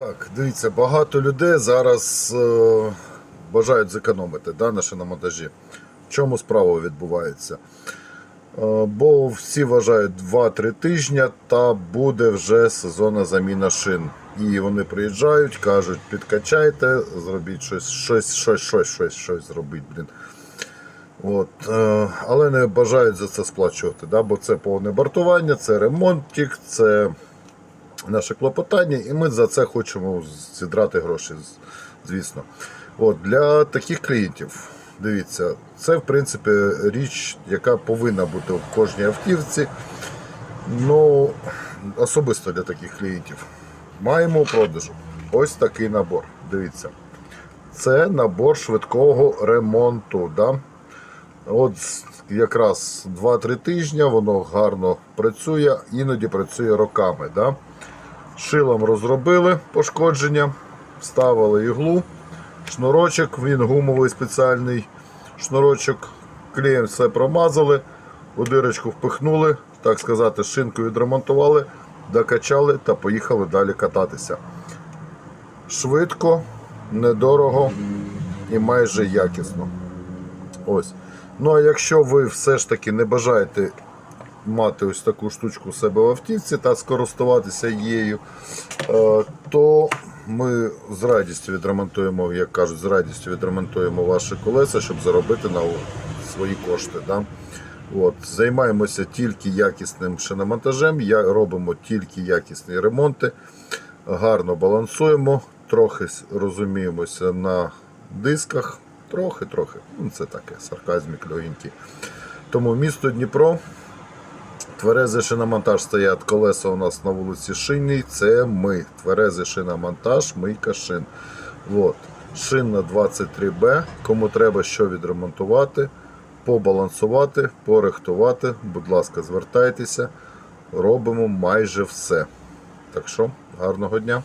Так, дивіться, багато людей зараз е, бажають зекономити да, на шиномонтажі. В чому справа відбувається? Е, бо всі вважають 2-3 тижні та буде вже сезонна заміна шин. І вони приїжджають, кажуть, підкачайте, зробіть щось, щось, щось, щось, щось, щось зробіть, блін. От, е, але не бажають за це сплачувати, да, бо це повне бортування, це ремонтик, це наше клопотання, і ми за це хочемо зідрати гроші, звісно. От, для таких клієнтів, дивіться, це в принципі річ, яка повинна бути в кожній автівці. Ну, особисто для таких клієнтів. Маємо у продажу ось такий набор. Дивіться. Це набор швидкого ремонту. Да? От якраз 2-3 тижні воно гарно працює, іноді працює роками. Да? Шилом розробили пошкодження, вставили іглу, шнурочок, він гумовий спеціальний шнурочок, клеєм все промазали, у дирочку впихнули, так сказати, шинку відремонтували, докачали та поїхали далі кататися. Швидко, недорого і майже якісно. Ось. Ну а якщо ви все ж таки не бажаєте мати ось таку штучку у себе в автівці та скористуватися її, е, то ми з радістю відремонтуємо, як кажуть, з радістю відремонтуємо ваші колеса, щоб заробити на свої кошти. Да? От, займаємося тільки якісним шиномонтажем, робимо тільки якісні ремонти, гарно балансуємо, трохи розуміємося на дисках, трохи-трохи. Ну, це таке, сарказмік легенький. Тому місто Дніпро, Тверезий шиномонтаж стоять колеса у нас на вулиці Шинній. Це ми. Тверезий шиномонтаж, мийка шин. От. Шин на 23Б. Кому треба що відремонтувати, побалансувати, порихтувати. Будь ласка, звертайтеся. Робимо майже все. Так що, гарного дня!